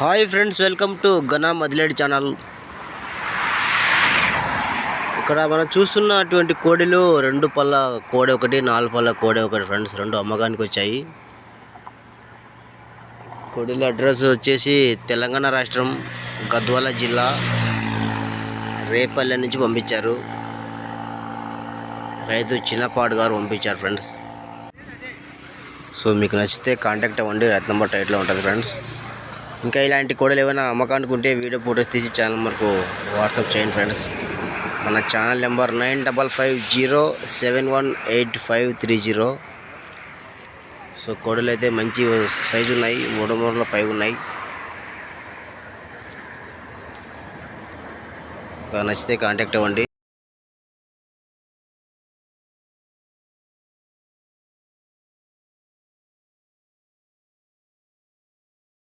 Hi friends welcome to గనా మదిలేడి channel. ఇక్కడ మనం చూస్తున్నటువంటి కోడిలు రెండు పళ్ళ కోడి ఒకటి నాలుగు పళ్ళ కోడి ఒకటి ఫ్రెండ్స్ రెండు అమ్మకానికి వచ్చాయి. కోడిల అడ్రస్ వచ్చేసి తెలంగాణ రాష్ట్రం గద్వాల జిల్లా రేపల్లె నుంచి పంపించారు. రైతు చిన్నపాడు గారు పంపించారు ఫ్రెండ్స్. సో మీకు నచ్చితే కాంటాక్ట్ అవ్వండి. రైతు నెంబర్ టైట్లో ఉంటుంది ఫ్రెండ్స్. ఇంకా ఇలాంటి కోడలు ఏమైనా అమ్మకానికి ఉంటే వీడియో ఫోటోస్ తీసి ఛానల్ మనకు వాట్సాప్ చేయండి ఫ్రెండ్స్. మన channel number nine double five zero seven one eight five three zero so కోడలు అయితే మంచి సైజు ఉన్నాయి మూడు మూడుల పై ఉన్నాయి. నచ్చితే కాంటాక్ట్ అవ్వండి.